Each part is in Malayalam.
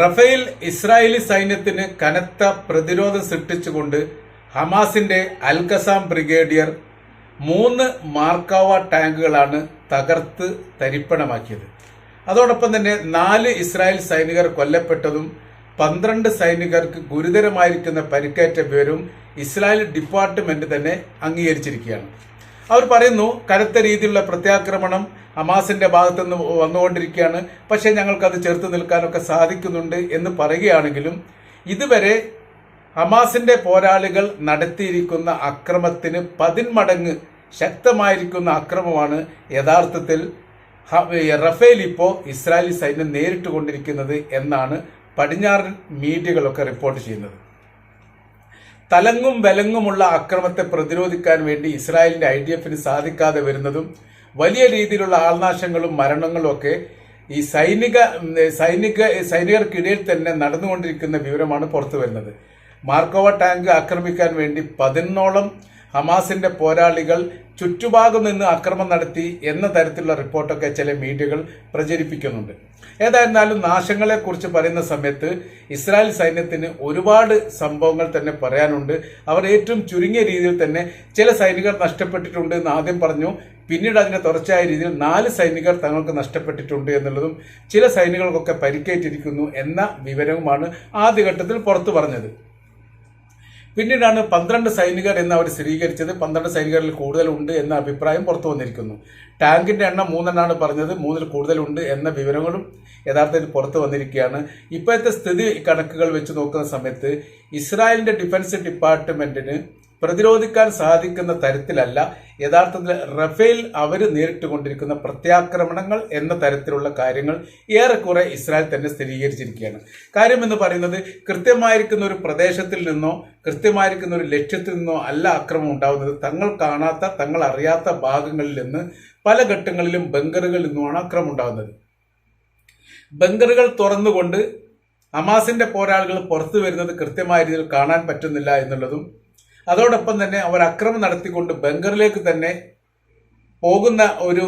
റഫേൽ ഇസ്രായേലി സൈന്യത്തിന് കനത്ത പ്രതിരോധം സൃഷ്ടിച്ചുകൊണ്ട് ഹമാസിന്റെ അൽകസാം ബ്രിഗേഡിയർ മൂന്ന് മാർക്കാവ ടാങ്കുകളാണ് തകർത്ത് തരിപ്പണമാക്കിയത്. അതോടൊപ്പം തന്നെ നാല് ഇസ്രായേൽ സൈനികർ കൊല്ലപ്പെട്ടതും പന്ത്രണ്ട് സൈനികർക്ക് ഗുരുതരമായിരിക്കുന്ന പരിക്കേറ്റ വിവരവും ഇസ്രായേൽ ഡിപ്പാർട്ട്മെന്റ് തന്നെ അംഗീകരിച്ചിരിക്കുകയാണ്. അവർ പറയുന്നു കനത്ത രീതിയിലുള്ള പ്രത്യാക്രമണം ഹമാസിന്റെ ഭാഗത്തുനിന്ന് വന്നുകൊണ്ടിരിക്കുകയാണ്. പക്ഷേ ഞങ്ങൾക്കത് ചെറുത്ത് നിൽക്കാനൊക്കെ സാധിക്കുന്നുണ്ട് എന്ന് പറയുകയാണെങ്കിലും ഇതുവരെ ഹമാസിന്റെ പോരാളികൾ നടത്തിയിരിക്കുന്ന അക്രമത്തിന് പതിന്മടങ്ങ് ശക്തമായിരിക്കുന്ന അക്രമമാണ് യഥാർത്ഥത്തിൽ റഫേൽ ഇപ്പോൾ ഇസ്രായേലി സൈന്യം നേരിട്ട് കൊണ്ടിരിക്കുന്നത് എന്നാണ് പടിഞ്ഞാറൻ മീഡിയകളൊക്കെ റിപ്പോർട്ട് ചെയ്യുന്നത്. തലങ്ങും വിലങ്ങുമുള്ള അക്രമത്തെ പ്രതിരോധിക്കാൻ വേണ്ടി ഇസ്രായേലിന്റെ ഐ ഡി എഫിന് സാധിക്കാതെ വരുന്നതും വലിയ രീതിയിലുള്ള ആൾനാശങ്ങളും മരണങ്ങളും ഒക്കെ ഈ സൈനിക സൈനിക സൈനികർക്കിടയിൽ തന്നെ നടന്നുകൊണ്ടിരിക്കുന്ന വിവരമാണ് പുറത്തു വരുന്നത് മാർക്കോവ ടാങ്ക് ആക്രമിക്കാൻ വേണ്ടി പതിനോളം ഹമാസിന്റെ പോരാളികൾ ചുറ്റുഭാഗം നിന്ന് അക്രമം നടത്തി എന്ന തരത്തിലുള്ള റിപ്പോർട്ടൊക്കെ ചില മീഡിയകൾ പ്രചരിപ്പിക്കുന്നുണ്ട്. ഏതായിരുന്നാലും നാശങ്ങളെ കുറിച്ച് പറയുന്ന സമയത്ത് ഇസ്രായേൽ സൈന്യത്തിന് ഒരുപാട് സംഭവങ്ങൾ തന്നെ പറയാനുണ്ട്. അവർ ഏറ്റവും ചുരുങ്ങിയ രീതിയിൽ തന്നെ ചില സൈനികർ നഷ്ടപ്പെട്ടിട്ടുണ്ട് എന്ന് ആദ്യം പറഞ്ഞു. പിന്നീട് അതിന്റെ തുടർച്ചയായ രീതിയിൽ നാല് സൈനികർ തങ്ങൾക്ക് നഷ്ടപ്പെട്ടിട്ടുണ്ട് എന്നുള്ളതും ചില സൈനികർക്കൊക്കെ പരിക്കേറ്റിരിക്കുന്നു എന്ന വിവരവുമാണ് ആദ്യഘട്ടത്തിൽ പുറത്തു പറഞ്ഞത്. പിന്നീടാണ് പന്ത്രണ്ട് സൈനികർ എന്ന് അവർ സ്ഥിരീകരിച്ചത്. പന്ത്രണ്ട് സൈനികരിൽ കൂടുതലുണ്ട് എന്ന അഭിപ്രായം പുറത്തു വന്നിരിക്കുന്നു. ടാങ്കിന്റെ എണ്ണം മൂന്നെണ്ണാണ് പറഞ്ഞത്. മൂന്നിൽ കൂടുതലുണ്ട് എന്ന വിവരങ്ങളും യഥാർത്ഥത്തിൽ പുറത്തു വന്നിരിക്കുകയാണ്. ഇപ്പോഴത്തെ സ്ഥിതി കണക്കുകൾ വെച്ച് നോക്കുന്ന സമയത്ത് ഇസ്രായേലിന്റെ ഡിഫൻസ് ഡിപ്പാർട്ട്മെന്റിന് പ്രതിരോധിക്കാൻ സാധിക്കുന്ന തരത്തിലല്ല. യഥാർത്ഥത്തിൽ റഫേൽ അവർ നേരിട്ടുകൊണ്ടിരിക്കുന്ന പ്രത്യാക്രമണങ്ങൾ എന്ന തരത്തിലുള്ള കാര്യങ്ങൾ ഏറെക്കുറെ ഇസ്രായേൽ തന്നെ സ്ഥിരീകരിച്ചിരിക്കുകയാണ്. കാര്യം എന്ന് പറയുന്നത് കൃത്യമായിരിക്കുന്ന ഒരു പ്രദേശത്തിൽ നിന്നോ കൃത്യമായിരിക്കുന്ന ഒരു ലക്ഷ്യത്തിൽ നിന്നോ അല്ല അക്രമം ഉണ്ടാകുന്നത് തങ്ങൾ കാണാത്ത തങ്ങൾ അറിയാത്ത ഭാഗങ്ങളിൽ നിന്ന് പല ഘട്ടങ്ങളിലും ബംഗറുകളിൽ നിന്നുമാണ് അക്രമം ഉണ്ടാകുന്നത് ബംഗറുകൾ തുറന്നുകൊണ്ട് അമാസിന്റെ പോരാളികൾ പുറത്തു വരുന്നത് കൃത്യമായ രീതിയിൽ കാണാൻ പറ്റുന്നില്ല എന്നുള്ളതും അതോടൊപ്പം തന്നെ അവർ അക്രമം നടത്തിക്കൊണ്ട് ബംഗറിലേക്ക് തന്നെ പോകുന്ന ഒരു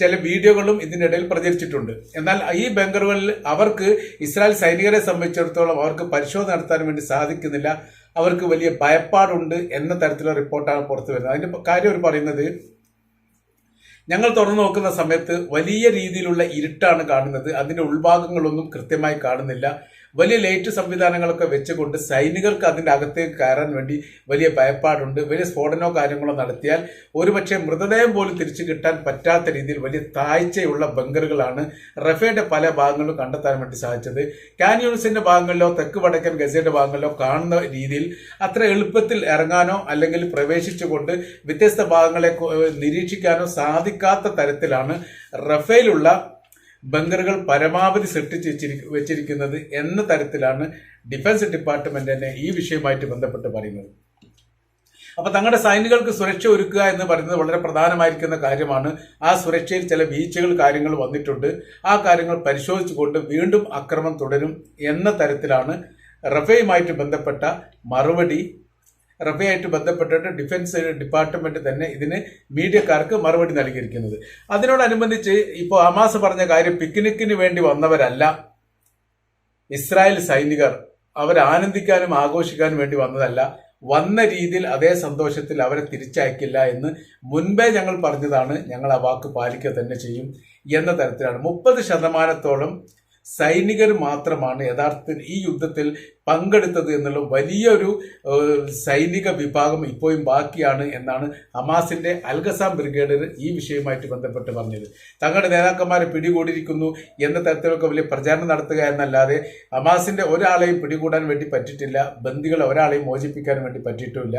ചില വീഡിയോകളും ഇതിനിടയിൽ പ്രചരിച്ചിട്ടുണ്ട്. എന്നാൽ ഈ ബംഗറുകളിൽ അവർക്ക് ഇസ്രായേൽ സൈനികരെ സംബന്ധിച്ചിടത്തോളം അവർക്ക് പരിശോധന നടത്താൻ വേണ്ടി സാധിക്കുന്നില്ല. അവർക്ക് വലിയ ഭയപ്പാടുണ്ട് എന്ന തരത്തിലുള്ള റിപ്പോർട്ടാണ് പുറത്തു വരുന്നത്. അതിന്റെ കാര്യം അവർ പറയുന്നത് ഞങ്ങൾ തുറന്നു നോക്കുന്ന സമയത്ത് വലിയ രീതിയിലുള്ള ഇരുട്ടാണ് കാണുന്നത്. അതിന്റെ ഉൾഭാഗങ്ങളൊന്നും കൃത്യമായി കാണുന്നില്ല. വലിയ ലൈറ്റ് സംവിധാനങ്ങളൊക്കെ വെച്ചുകൊണ്ട് സൈനികർക്ക് അതിന്റെ അകത്തേക്ക് കയറാൻ വേണ്ടി വലിയ ഭയപ്പാടുണ്ട്. വലിയ സ്ഫോടനമോ കാര്യങ്ങളോ നടത്തിയാൽ ഒരുപക്ഷെ മൃതദേഹം പോലും തിരിച്ചു കിട്ടാൻ പറ്റാത്ത രീതിയിൽ വലിയ താഴ്ചയുള്ള ബങ്കറുകളാണ് റഫേന്റെ പല ഭാഗങ്ങളും കണ്ടെത്താൻ വേണ്ടി സാധിച്ചത്. കാന്യൂൺസിന്റെ ഭാഗങ്ങളിലോ തെക്ക് വടക്കൻ ഗസയുടെ ഭാഗങ്ങളിലോ കാണുന്ന രീതിയിൽ അത്ര എളുപ്പത്തിൽ ഇറങ്ങാനോ അല്ലെങ്കിൽ പ്രവേശിച്ചുകൊണ്ട് വ്യത്യസ്ത ഭാഗങ്ങളെ നിരീക്ഷിക്കാനോ സാധിക്കാത്ത തരത്തിലാണ് റഫേലുള്ള ബങ്കറുകൾ പരമാവധി വെച്ചിരി- വെച്ചിരിക്കുന്നത് എന്ന തരത്തിലാണ് ഡിഫൻസ് ഡിപ്പാർട്ട്മെന്റ് തന്നെ ഈ വിഷയവുമായിട്ട് ബന്ധപ്പെട്ട് പറയുന്നത്. അപ്പൊ തങ്ങളുടെ സൈനികൾക്ക് സുരക്ഷ ഒരുക്കുക എന്ന് പറയുന്നത് വളരെ പ്രധാനമായിരിക്കുന്ന കാര്യമാണ്. ആ സുരക്ഷയിൽ ചില വീഴ്ചകൾ കാര്യങ്ങൾ വന്നിട്ടുണ്ട്. ആ കാര്യങ്ങൾ പരിശോധിച്ചുകൊണ്ട് വീണ്ടും അക്രമം തുടരും എന്ന തരത്തിലാണ് റഫയുമായിട്ട് ബന്ധപ്പെട്ട മറുപടി റഫയായിട്ട് ബന്ധപ്പെട്ടിട്ട് ഡിഫൻസ് ഡിപ്പാർട്ട്മെന്റ് തന്നെ ഇതിന് മീഡിയക്കാർക്ക് മറുപടി നൽകിയിരിക്കുന്നത്. അതിനോടനുബന്ധിച്ച് ഇപ്പോൾ ഹമാസ് പറഞ്ഞ കാര്യം പിക്നിക്കിന് വേണ്ടി വന്നവരല്ല. ഇസ്രായേൽ സൈനികർ അവർ ആനന്ദിക്കാനും ആഘോഷിക്കാനും വേണ്ടി വന്നതല്ല. വന്ന രീതിയിൽ അതേ സന്തോഷത്തിൽ അവരെ തിരിച്ചയക്കില്ല എന്ന് മുൻപേ ഞങ്ങൾ പറഞ്ഞതാണ് ഞങ്ങൾ ആ വാക്ക് പാലിക്കുക തന്നെ ചെയ്യും എന്ന തരത്തിലാണ്. മുപ്പത് ശതമാനത്തോളം സൈനികർ മാത്രമാണ് യഥാർത്ഥത്തിൽ ഈ യുദ്ധത്തിൽ പങ്കെടുത്തത് എന്നുള്ള വലിയൊരു സൈനിക വിഭാഗം ഇപ്പോഴും ബാക്കിയാണ് എന്നാണ് ഹമാസിന്റെ അൽഗസാം ബ്രിഗേഡർ ഈ വിഷയവുമായിട്ട് ബന്ധപ്പെട്ട് പറഞ്ഞത്. തങ്ങളുടെ നേതാക്കന്മാരെ പിടികൂടിയിരിക്കുന്നു എന്ന തരത്തിലൊക്കെ വലിയ പ്രചാരണം നടത്തുക എന്നല്ലാതെ ഹമാസിന്റെ ഒരാളെയും പിടികൂടാൻ വേണ്ടി പറ്റിയിട്ടില്ല ബന്ദികളെ ഒരാളെയും മോചിപ്പിക്കാൻ വേണ്ടി പറ്റിയിട്ടുമില്ല.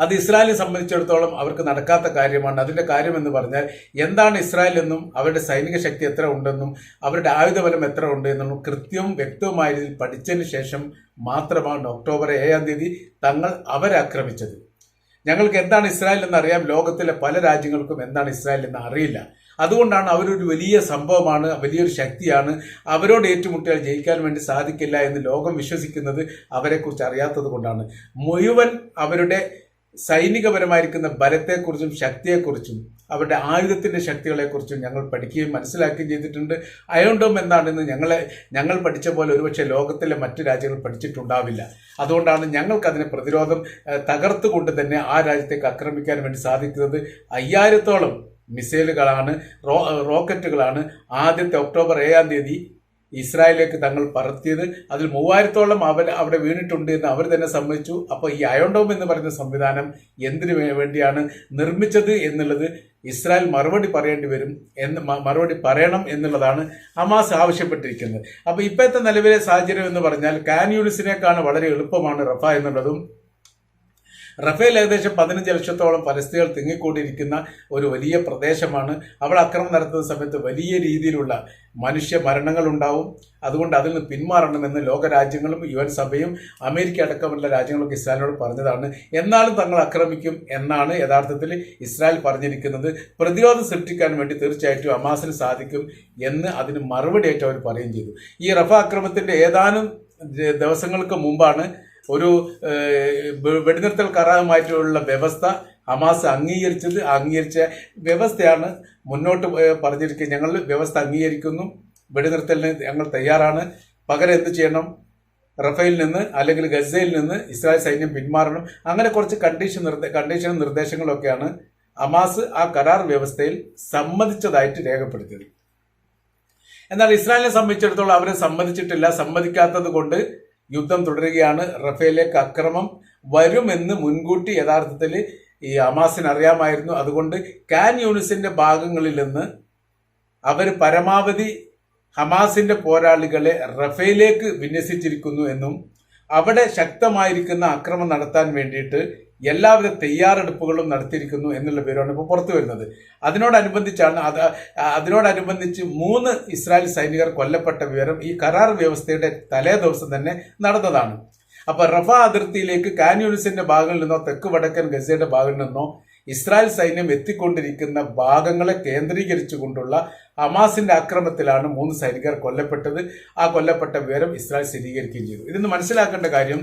അത് ഇസ്രായേലിനെ സംബന്ധിച്ചിടത്തോളം അവർക്ക് നടക്കാത്ത കാര്യമാണ്. അതിന്റെ കാര്യം എന്ന് പറഞ്ഞാൽ എന്താണ് ഇസ്രായേൽ എന്നും അവരുടെ സൈനിക ശക്തി എത്ര ഉണ്ടെന്നും അവരുടെ ആയുധബലം എത്ര ഉണ്ട് എന്നും കൃത്യവും വ്യക്തവുമായ രീതിയിൽ പഠിച്ചതിന് ശേഷം മാത്രമാണ് ഒക്ടോബർ ഏഴാം തീയതി തങ്ങൾ അവരാക്രമിച്ചത് ഞങ്ങൾക്ക് എന്താണ് ഇസ്രായേൽ എന്ന് അറിയാം. ലോകത്തിലെ പല രാജ്യങ്ങൾക്കും എന്താണ് ഇസ്രായേൽ എന്ന് അറിയില്ല. അതുകൊണ്ടാണ് അവരൊരു വലിയ സംഭവമാണ് വലിയൊരു ശക്തിയാണ്. അവരോട് ഏറ്റുമുട്ടിയാൽ ജയിക്കാൻ വേണ്ടി സാധിക്കില്ല എന്ന് ലോകം വിശ്വസിക്കുന്നത് അവരെക്കുറിച്ച് അറിയാത്തത് കൊണ്ടാണ്. മുഴുവൻ അവരുടെ സൈനികപരമായിരിക്കുന്ന ബലത്തെക്കുറിച്ചും ശക്തിയെക്കുറിച്ചും അവരുടെ ആയുധത്തിന്റെ ശക്തികളെക്കുറിച്ചും ഞങ്ങൾ പഠിക്കുകയും മനസ്സിലാക്കുകയും ചെയ്തിട്ടുണ്ട്. അയോണ്ടോം എന്താണെന്ന് ഞങ്ങളെ ഞങ്ങൾ പഠിച്ച പോലെ ഒരുപക്ഷെ ലോകത്തിലെ മറ്റു രാജ്യങ്ങൾ പഠിച്ചിട്ടുണ്ടാവില്ല. അതുകൊണ്ടാണ് ഞങ്ങൾക്ക് അതിനെ പ്രതിരോധം തകർത്തുകൊണ്ട് തന്നെ ആ രാജ്യത്തേക്ക് ആക്രമിക്കാൻ വേണ്ടി സാധിക്കുന്നത് അയ്യായിരത്തോളം മിസൈലുകളാണ് റോക്കറ്റുകളാണ്. ആദ്യത്തെ ഒക്ടോബർ ഏഴാം തീയതി ഇസ്രായേലിലേക്ക് തങ്ങൾ പറത്തിയത്. അതിൽ മൂവായിരത്തോളം അവർ അവിടെ വീണിട്ടുണ്ട് എന്ന് അവർ തന്നെ സമ്മതിച്ചു. അപ്പോൾ ഈ അയോണ്ടോം എന്ന് പറയുന്ന സംവിധാനം എന്തിനു വേണ്ടിയാണ് നിർമ്മിച്ചത് എന്നുള്ളത് ഇസ്രായേൽ മറുപടി പറയേണ്ടി വരും എന്ന് മറുപടി പറയണം എന്നുള്ളതാണ് ഹമാസ് ആവശ്യപ്പെട്ടിരിക്കുന്നത്. അപ്പോൾ ഇപ്പോഴത്തെ നിലവിലെ സാഹചര്യം എന്ന് പറഞ്ഞാൽ കാൻ യൂണിസിനേക്കാണ് വളരെ എളുപ്പമാണ് റഫ എന്നുള്ളതും റഫേൽ ഏകദേശം പതിനഞ്ച് ലക്ഷത്തോളം പലസ്തീകൾ തിങ്ങിക്കൂടിയിരിക്കുന്ന ഒരു വലിയ പ്രദേശമാണ്. അവിടെ അക്രമം നടത്തുന്ന സമയത്ത് വലിയ രീതിയിലുള്ള മനുഷ്യ മരണങ്ങൾ ഉണ്ടാവും അതുകൊണ്ട് അതിൽ നിന്ന് പിന്മാറണമെന്ന് ലോകരാജ്യങ്ങളും യു എൻ സഭയും അമേരിക്ക അടക്കമുള്ള രാജ്യങ്ങളൊക്കെ ഇസ്രായേലിനോട് പറഞ്ഞതാണ്. എന്നാലും തങ്ങൾ ആക്രമിക്കും എന്നാണ് യഥാർത്ഥത്തിൽ ഇസ്രായേൽ പറഞ്ഞിരിക്കുന്നത്. പ്രതിരോധം സൃഷ്ടിക്കാൻ വേണ്ടി തീർച്ചയായിട്ടും അമാസിന് സാധിക്കും എന്ന് അതിന് മറുപടിയായിട്ട് അവർ പറയുകയും ചെയ്തു. ഈ റഫ ആക്രമണത്തിന്റെ ഏതാനും ദിവസങ്ങൾക്ക് മുമ്പാണ് ഒരു വെടിനിർത്തൽ കരാറുമായിട്ടുള്ള വ്യവസ്ഥ ഹമാസ് അംഗീകരിച്ചത് അംഗീകരിച്ച വ്യവസ്ഥയാണ് മുന്നോട്ട് പറഞ്ഞിരിക്കുക. ഞങ്ങൾ വ്യവസ്ഥ അംഗീകരിക്കുന്നു. വെടിനിർത്തലിന് ഞങ്ങൾ തയ്യാറാണ്. പകരം എന്ത് ചെയ്യണം? റഫേൽ നിന്ന് അല്ലെങ്കിൽ ഗസയിൽ നിന്ന് ഇസ്രായേൽ സൈന്യം പിന്മാറണം. അങ്ങനെ കുറച്ച് കണ്ടീഷൻ കണ്ടീഷൻ നിർദ്ദേശങ്ങളൊക്കെയാണ് ഹമാസ് ആ കരാർ വ്യവസ്ഥയിൽ സമ്മതിച്ചതായിട്ട് രേഖപ്പെടുത്തിയത്. എന്നാൽ ഇസ്രായേലിനെ സംബന്ധിച്ചിടത്തോളം അവരെ സമ്മതിച്ചിട്ടില്ല. സമ്മതിക്കാത്തത് കൊണ്ട് യുദ്ധം തുടരുകയാണ്. റഫേലേക്ക് അക്രമം വരുമെന്ന് മുൻകൂട്ടി യഥാർത്ഥത്തിൽ ഈ അമാസിന് അറിയാമായിരുന്നു. അതുകൊണ്ട് കാൻ യൂണിസിന്റെ ഭാഗങ്ങളിൽ നിന്ന് അവർ പരമാവധി ഹമാസിന്റെ പോരാളികളെ റഫേലേക്ക് വിന്യസിച്ചിരിക്കുന്നു എന്നും അവിടെ ശക്തമായിരിക്കുന്ന അക്രമം നടത്താൻ വേണ്ടിയിട്ട് എല്ലാവിധ തയ്യാറെടുപ്പുകളും നടത്തിയിരിക്കുന്നു എന്നുള്ള വിവരമാണ് ഇപ്പോൾ പുറത്തു വരുന്നത്. അതിനോടനുബന്ധിച്ചാണ് അത് അതിനോടനുബന്ധിച്ച് മൂന്ന് ഇസ്രായേൽ സൈനികർ കൊല്ലപ്പെട്ട വിവരം ഈ കരാർ വ്യവസ്ഥയുടെ തലേ ദിവസം തന്നെ നടന്നതാണ്. അപ്പോൾ റഫ അതിർത്തിയിലേക്ക് കാന്യൂണിസിന്റെ ഭാഗങ്ങളിൽ നിന്നോ തെക്ക് വടക്കൻ ഗസയുടെ ഭാഗങ്ങളിൽ നിന്നോ ഇസ്രായേൽ സൈന്യം എത്തിക്കൊണ്ടിരിക്കുന്ന ഭാഗങ്ങളെ കേന്ദ്രീകരിച്ചു കൊണ്ടുള്ള അമാസിന്റെ ആക്രമത്തിലാണ് മൂന്ന് സൈനികർ കൊല്ലപ്പെട്ടത്. ആ കൊല്ലപ്പെട്ട വിവരം ഇസ്രായേൽ സ്ഥിരീകരിക്കുകയും ചെയ്തു. ഇതിന് മനസ്സിലാക്കേണ്ട കാര്യം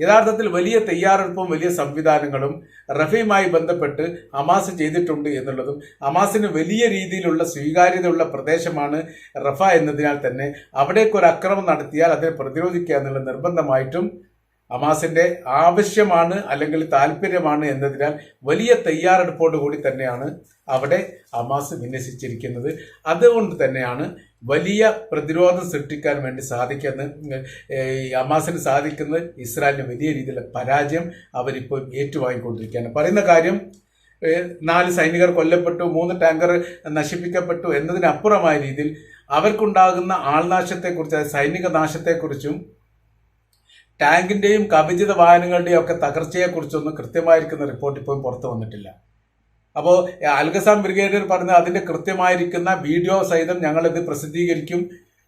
യഥാർത്ഥത്തിൽ വലിയ തയ്യാറെടുപ്പും വലിയ സംവിധാനങ്ങളും റഫയുമായി ബന്ധപ്പെട്ട് അമാസ് ചെയ്തിട്ടുണ്ട് എന്നുള്ളതും ഹമാസിന് വലിയ രീതിയിലുള്ള സ്വീകാര്യതയുള്ള പ്രദേശമാണ് റഫ എന്നതിനാൽ തന്നെ അവിടേക്ക് ഒരു അക്രമം നടത്തിയാൽ അതിനെ പ്രതിരോധിക്കുക എന്നുള്ള നിർബന്ധമായിട്ടും ഹമാസിന്റെ ആവശ്യമാണ് അല്ലെങ്കിൽ താല്പര്യമാണ് എന്നതിനാൽ വലിയ തയ്യാറെടുപ്പോടുകൂടി തന്നെയാണ് അവിടെ ഹമാസ് വിന്യസിച്ചിരിക്കുന്നത്. അതുകൊണ്ട് തന്നെയാണ് വലിയ പ്രതിരോധം സൃഷ്ടിക്കാൻ വേണ്ടി സാധിക്കുന്ന ഹമാസിന് സാധിക്കുന്നത് ഇസ്രായേലിന് വലിയ രീതിയിലുള്ള പരാജയം അവരിപ്പോൾ ഏറ്റുവാങ്ങിക്കൊണ്ടിരിക്കുകയാണ്. പറയുന്ന കാര്യം നാല് സൈനികർ കൊല്ലപ്പെട്ടു മൂന്ന് ടാങ്കർ നശിപ്പിക്കപ്പെട്ടു എന്നതിനപ്പുറമായ രീതിയിൽ അവർക്കുണ്ടാകുന്ന ആൾനാശത്തെക്കുറിച്ച് സൈനിക നാശത്തെക്കുറിച്ചും ടാങ്കിന്റെയും കവിചിത വാഹനങ്ങളുടെയും ഒക്കെ തകർച്ചയെക്കുറിച്ചൊന്നും കൃത്യമായിരിക്കുന്ന റിപ്പോർട്ട് ഇപ്പോഴും പുറത്തു വന്നിട്ടില്ല. അപ്പോൾ അൽഗസാം ബ്രിഗേഡിയർ പറഞ്ഞ അതിന്റെ കൃത്യമായിരിക്കുന്ന വീഡിയോ സഹിതം ഞങ്ങളിത് പ്രസിദ്ധീകരിക്കും.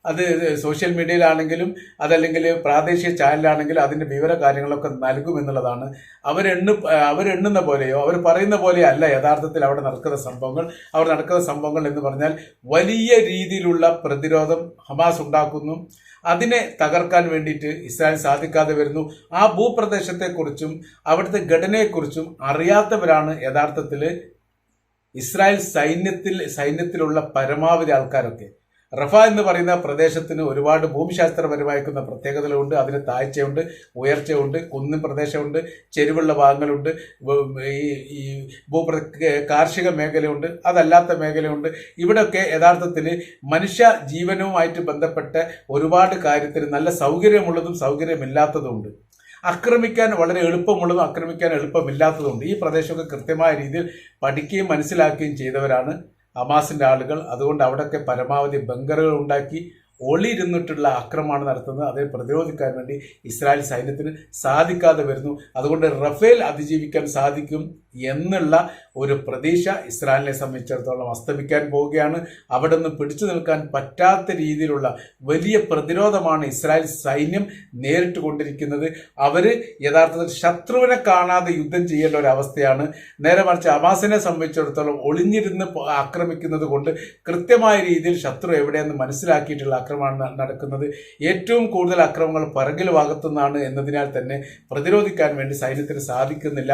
അത് സോഷ്യൽ മീഡിയയിലാണെങ്കിലും അതല്ലെങ്കിൽ പ്രാദേശിക ചാനലാണെങ്കിലും അതിന്റെ വിവര കാര്യങ്ങളൊക്കെ നൽകും എന്നുള്ളതാണ് അവരെണ്ണു അവരെണ്ണുന്ന പോലെയോ അവർ പറയുന്ന പോലെയോ അല്ല യഥാർത്ഥത്തിൽ അവിടെ നടക്കുന്ന സംഭവങ്ങൾ. അവർ നടക്കുന്ന സംഭവങ്ങൾ എന്ന് പറഞ്ഞാൽ വലിയ രീതിയിലുള്ള പ്രതിരോധം ഹമാസ് ഉണ്ടാക്കുന്നു. അതിനെ തകർക്കാൻ വേണ്ടിയിട്ട് ഇസ്രായേൽ സാധിക്കാതെ വരുന്നു. ആ ഭൂപ്രദേശത്തെക്കുറിച്ചും അവിടുത്തെ ഘടനയെക്കുറിച്ചും അറിയാത്തവരാണ് യഥാർത്ഥത്തിൽ ഇസ്രായേൽ സൈന്യത്തിൽ സൈന്യത്തിലുള്ള പരമാവധി ആൾക്കാരൊക്കെ. റഫ എന്ന് പറയുന്ന പ്രദേശത്തിന് ഒരുപാട് ഭൂമിശാസ്ത്രപരമായിരിക്കുന്ന പ്രത്യേകതകളുണ്ട്. അതിന് താഴ്ചയുണ്ട് ഉയർച്ചയുണ്ട് കുന്നിൻ പ്രദേശമുണ്ട് ചെരുവുള്ള ഭാഗങ്ങളുണ്ട് ഈ ഭൂപ്ര കാർഷിക മേഖലയുണ്ട് അതല്ലാത്ത മേഖലയുണ്ട്. ഇവിടെയൊക്കെ യഥാർത്ഥത്തിൽ മനുഷ്യ ജീവനവുമായിട്ട് ബന്ധപ്പെട്ട ഒരുപാട് കാര്യത്തിന് നല്ല സൗകര്യമുള്ളതും സൗകര്യമില്ലാത്തതുമുണ്ട്. ആക്രമിക്കാൻ വളരെ എളുപ്പമുള്ളതും ആക്രമിക്കാൻ എളുപ്പമില്ലാത്തതുണ്ട് ഈ പ്രദേശമൊക്കെ കൃത്യമായ രീതിയിൽ പഠിക്കുകയും മനസ്സിലാക്കുകയും ചെയ്തവരാണ്. ഹമാസിന്റെ ആളുകൾ അതുകൊണ്ട് അവിടെയൊക്കെ പരമാവധി ബങ്കറുകൾ ഉണ്ടാക്കി ഒളിയിരുന്നിട്ടുള്ള ആക്രമണം നടത്തുന്നത്. അതിനെ പ്രതിരോധിക്കാൻ വേണ്ടി ഇസ്രായേൽ സൈന്യത്തിന് സാധിക്കാതെ വരുന്നു. അതുകൊണ്ട് റഫേൽ അതിജീവിക്കാൻ സാധിക്കും. എന്നുള്ള ഒരു പ്രതീക്ഷ ഇസ്രായേലിനെ സംബന്ധിച്ചിടത്തോളം അസ്തമിക്കാൻ പോവുകയാണ്. അവിടെ നിന്ന് പിടിച്ചു നിൽക്കാൻ പറ്റാത്ത രീതിയിലുള്ള വലിയ പ്രതിരോധമാണ് ഇസ്രായേൽ സൈന്യം നേരിട്ട് കൊണ്ടിരിക്കുന്നത്. അവർ യഥാർത്ഥത്തിൽ ശത്രുവിനെ കാണാതെ യുദ്ധം ചെയ്യേണ്ട ഒരു അവസ്ഥയാണ്. നേരെ മറിച്ച് ഹമാസിനെ സംബന്ധിച്ചിടത്തോളം ഒളിഞ്ഞിരുന്ന് ആക്രമിക്കുന്നത് കൊണ്ട് കൃത്യമായ രീതിയിൽ ശത്രു എവിടെയെന്ന് മനസ്സിലാക്കിയിട്ടുള്ള ആക്രമണം നടക്കുന്നത്. ഏറ്റവും കൂടുതൽ അക്രമങ്ങൾ പിറകിൽ ഭാഗത്തുനിന്നാണ് എന്നതിനാൽ തന്നെ പ്രതിരോധിക്കാൻ വേണ്ടി സൈന്യത്തിന് സാധിക്കുന്നില്ല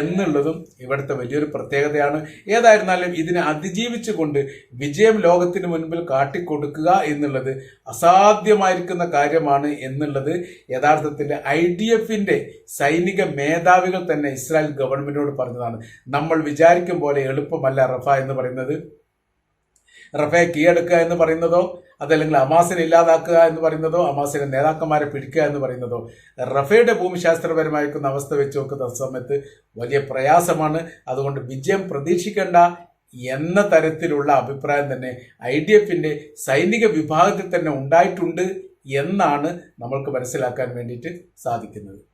എന്നുള്ളതും ഇവിടുത്തെ വലിയൊരു പ്രത്യേകതയാണ്. ഏതായിരുന്നാലും ഇതിനെ അതിജീവിച്ചുകൊണ്ട് വിജയം ലോകത്തിന് മുൻപിൽ കാട്ടിക്കൊടുക്കുക എന്നുള്ളത് അസാധ്യമായിരിക്കുന്ന കാര്യമാണ് എന്നുള്ളത് യഥാർത്ഥത്തിൽ ഐ ഡി എഫിന്റെ സൈനിക മേധാവികൾ തന്നെ ഇസ്രായേൽ ഗവൺമെന്റിനോട് പറഞ്ഞതാണ്. നമ്മൾ വിചാരിക്കും പോലെ എളുപ്പമല്ല റഫ എന്ന് പറയുന്നത്. റഫയെ കീഴടക്കുക എന്ന് പറയുന്നതോ അതല്ലെങ്കിൽ അമാസിനെ ഇല്ലാതാക്കുക എന്ന് പറയുന്നതോ അമാസിനെ നേതാക്കന്മാരെ പിടിക്കുക എന്ന് പറയുന്നതോ റഫയുടെ ഭൂമിശാസ്ത്രപരമായിരിക്കുന്ന അവസ്ഥ വെച്ച് നോക്കുന്ന സമയത്ത് വലിയ പ്രയാസമാണ്. അതുകൊണ്ട് വിജയം പ്രതീക്ഷിക്കേണ്ട എന്ന തരത്തിലുള്ള അഭിപ്രായം തന്നെ ഐ ഡി എഫിന്റെ സൈനിക വിഭാഗത്തിൽ തന്നെ ഉണ്ടായിട്ടുണ്ട് എന്നാണ് നമ്മൾക്ക് മനസ്സിലാക്കാൻ വേണ്ടിയിട്ട് സാധിക്കുന്നത്.